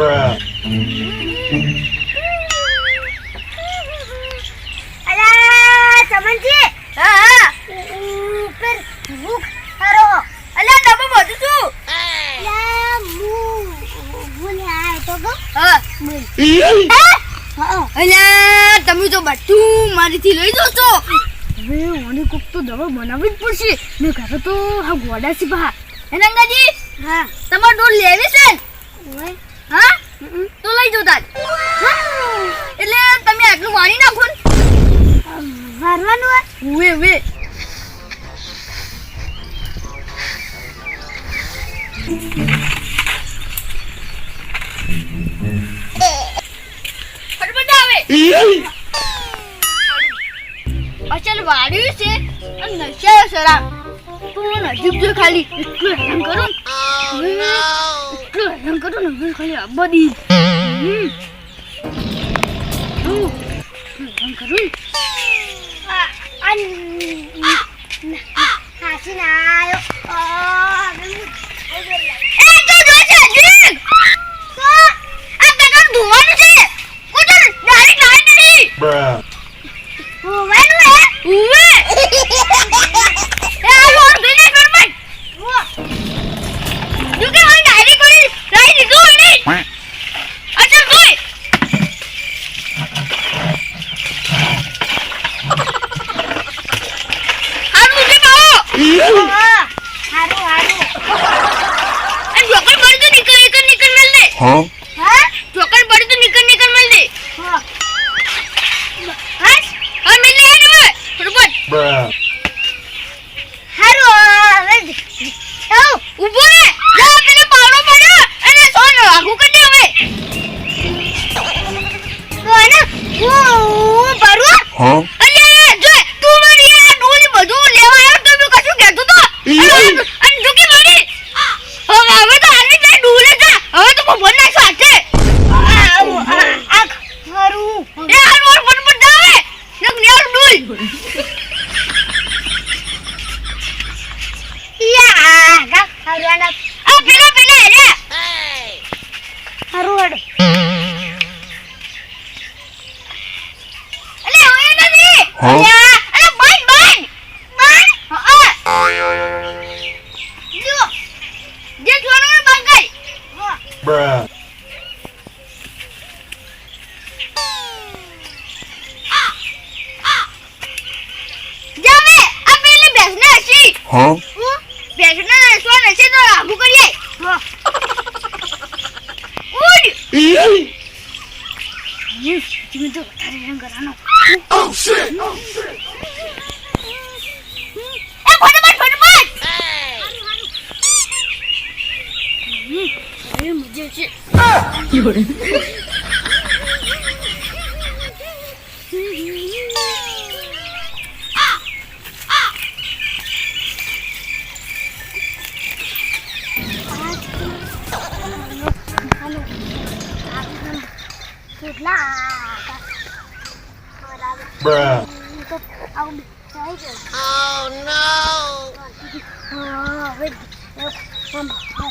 Bruh. અલા તમે બધું છું હા અલા તમે તો બધું મારીથી લઈ દો છો. હવે મને કોક તો દવા બનાવવી જ પડશે. મેં ઘરે તો હા ગોડા છે બહાર હે નંગાજી હા. તમારે ડોલ લેવી છે હા? તો લઈ જો એટલે તમે આટલું વાળી નાખો વારવાનું હોય? વે વે અચલ વાળ્યું છે અને નશાયો ખાલી કરું ઢંકટો ને હું ખાલી બધી ઢંકરું હાસી ના આવ્યો Huh? હેંગર આનો ઓ શિટ એ ફટાફટ ફટાફટ એ મજે છે યોડે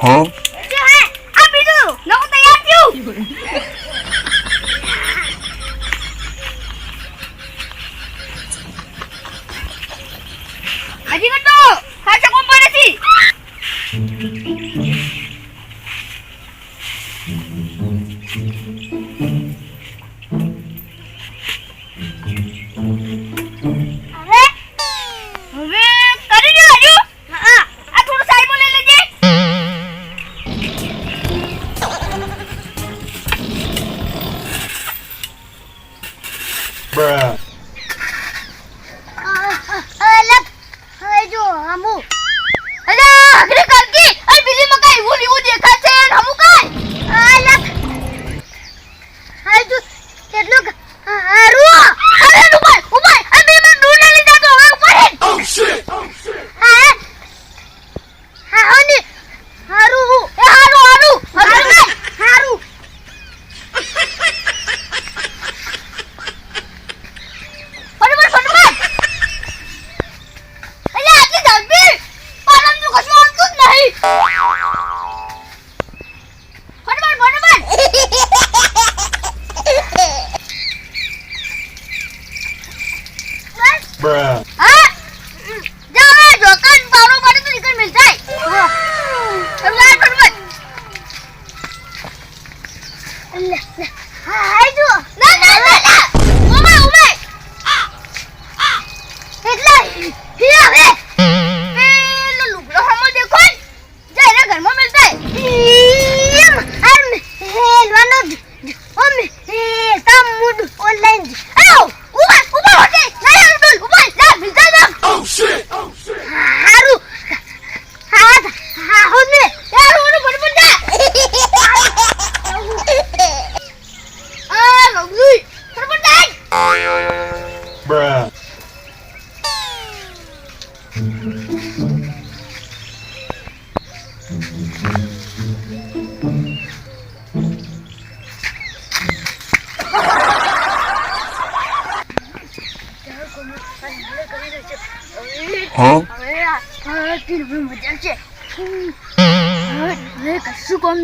હો જો હે આ બીજું નવું તૈયાર થયું હજી કટો ખાચો કોમ પડે છે Bye.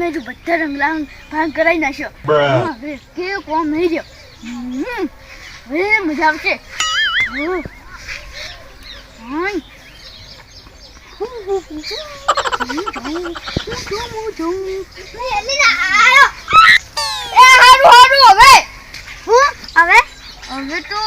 તમે જો બધા રંગલા ભાગ કરાવી નાખ્યો. હવે કે કોમ નહીં ગયો હવે મજા આવશે. હવે. હવે તો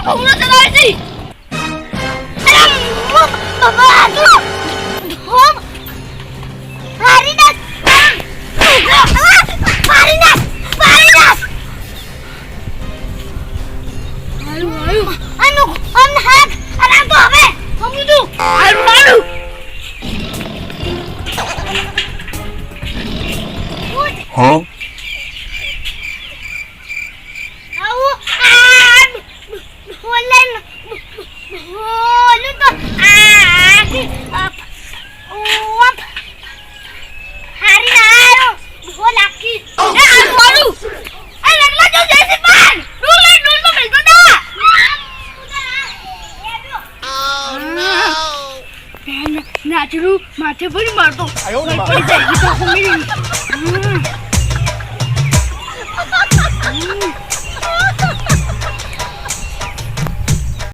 મને ભૂલો ચલાવે છે બાબા તો હવે સમજુ Huh? చెప్పుని మారుతాం పడి తగ్గిపోతుంది